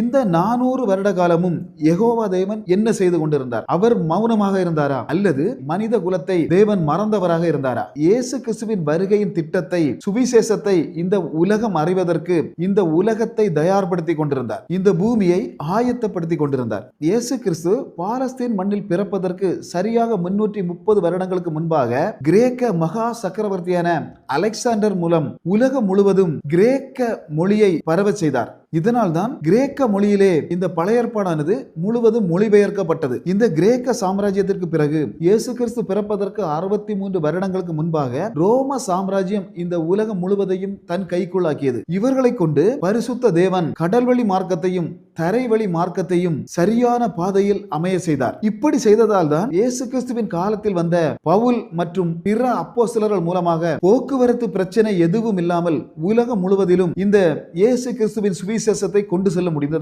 இந்த நானூறு வருட காலமும் எகோவா தேவன் என்ன செய்து கொண்டிருந்தார்? அவர் மௌனமாக இருந்தாரா? அல்லது மனித குலத்தை தேவன் மறந்தவராக இருந்தாரா? இயேசு கிறிஸ்துவின் வருகையின் திட்டத்தை சுவிசேஷத்தை இந்த உலகம் அறிவதற்கு இந்த உலகத்தை தயார்படுத்தி கொண்டிருந்தார். இந்த பூமியை ஆயத்தப்படுத்தி கொண்டிருந்தார். இயேசு கிறிஸ்து பாலஸ்தீன் மண்ணில் பிறப்பதற்கு சரியாக முன்னூற்றி முப்பது வருடங்களுக்கு முன்பாக கிரேக்க மகா சக்கரவர்த்தியான அலெக்சாண்டர் மூலம் உலகம் முழுவதும் கிரேக்க மொழியை பரவ செய்தார். இதனால்தான் கிரேக்க மொழியிலே இந்த பழைய ஏற்பாடானது முழுவதும் மொழிபெயர்க்கப்பட்டது. இந்த கிரேக்க சாம்ராஜ்யத்திற்கு பிறகு இயேசு கிறிஸ்து பிறப்பதற்கு அறுபத்தி மூன்று வருடங்களுக்கு முன்பாக ரோம சாம்ராஜ்யம் இந்த உலகம் முழுவதையும் தன் கைக்குள்ளாக்கியது. இவர்களை கொண்டு பரிசுத்த தேவன் கடல்வழி மார்க்கத்தையும் தரைவழி மார்க்கத்தையும் சரியான பாதையில் அமைய செய்தார். இப்படி செய்ததால் தான் இயேசு கிறிஸ்துவின் காலத்தில் வந்த பவுல் மற்றும் பிற அப்போஸ்தலர்கள் மூலமாக போக்குவரத்து பிரச்சனை எதுவும் இல்லாமல் உலகம் முழுவதிலும் இந்த இயேசு கிறிஸ்துவின் சுவிசேஷத்தை கொண்டு செல்ல முடிந்தது.